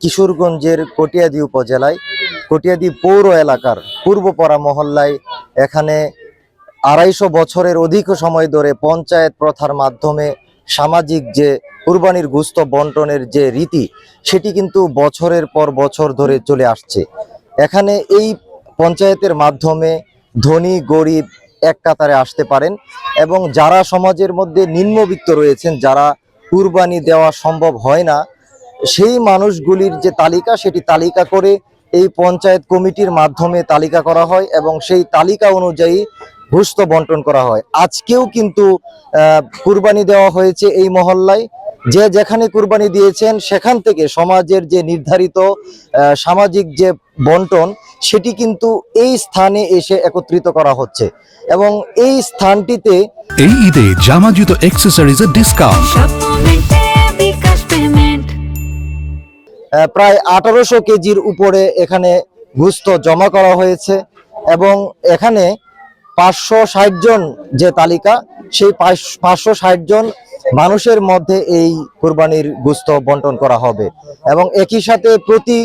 কিশোরগঞ্জের কটিয়াদি উপজেলায় কটিয়াদি পৌর এলাকার পূর্বপাড়া মহল্লায় এখানে আড়াইশো বছরের অধিক সময় ধরে পঞ্চায়েত প্রথার মাধ্যমে সামাজিক যে কুরবানির গুস্ত বন্টনের যে রীতি, সেটি কিন্তু বছরের পর বছর ধরে চলে আসছে। এখানে এই পঞ্চায়েতের মাধ্যমে ধনী, গরিব এক কাতারে আসতে পারেন এবং যারা সমাজের মধ্যে নিম্নবিত্ত রয়েছেন, যারা কুরবানি দেওয়া সম্ভব হয় না সেই মানুষগুলির যে তালিকা সেটি তালিকা করে এই পঞ্চায়েত কমিটির মাধ্যমে তালিকা করা হয় এবং সেই তালিকা অনুযায়ী ঘুষত বন্টন করা হয়। আজকেও কিন্তু কুরবানি দেওয়া হয়েছে এই মহল্লায়। যে যেখানে কুরবানি দিয়েছেন সেখান থেকে সমাজের যে নির্ধারিত সামাজিক যে বন্টন সেটি কিন্তু এই স্থানে এসে একত্রিত করা হচ্ছে। এবং এই স্থানটিতে এই ঈদে জামা জুতো অ্যাক্সেসরিজের ডিসকাউন্ট প্রায় আঠারোশো কেজির উপরে এখানে গুস্ত জমা করা হয়েছে এবং এখানে পাঁচশো ষাট জন যে তালিকা, সেই পাঁচশো ষাট জন মানুষের মধ্যে এই কুরবানির গুস্ত বন্টন করা হবে এবং একই সাথে প্রতি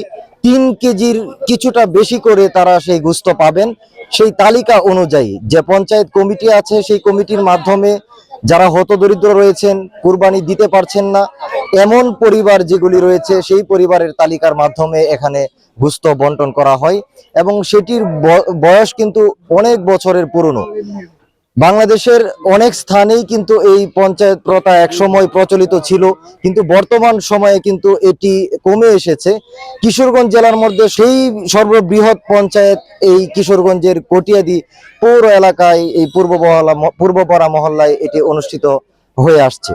তিন কেজির কিছুটা বেশি করে তারা সেই গুস্ত পাবেন। সেই তালিকা অনুযায়ী যে পঞ্চায়েত কমিটি আছে, সেই কমিটির মাধ্যমে যারা হতদরিদ্র রয়েছেন, কুরবানি দিতে পারছেন না এমন পরিবার যেগুলি রয়েছে, সেই পরিবারের তালিকার মাধ্যমে এখানে গুস্ত বন্টন করা হয় এবং সেটির বয়স কিন্তু অনেক বছরের পুরনো। বাংলাদেশের অনেক স্থানেই কিন্তু এই পঞ্চায়েত প্রথা একসময় প্রচলিত ছিল, কিন্তু বর্তমান সময়ে কিন্তু এটি কমে এসেছে। কিশোরগঞ্জ জেলার মধ্যে সেই সর্ববৃহৎ পঞ্চায়েত এই কিশোরগঞ্জের কটিয়াদি পৌর এলাকায় এই পূর্ব পূর্বপাড়া মহল্লায় এটি অনুষ্ঠিত হয়ে আসছে।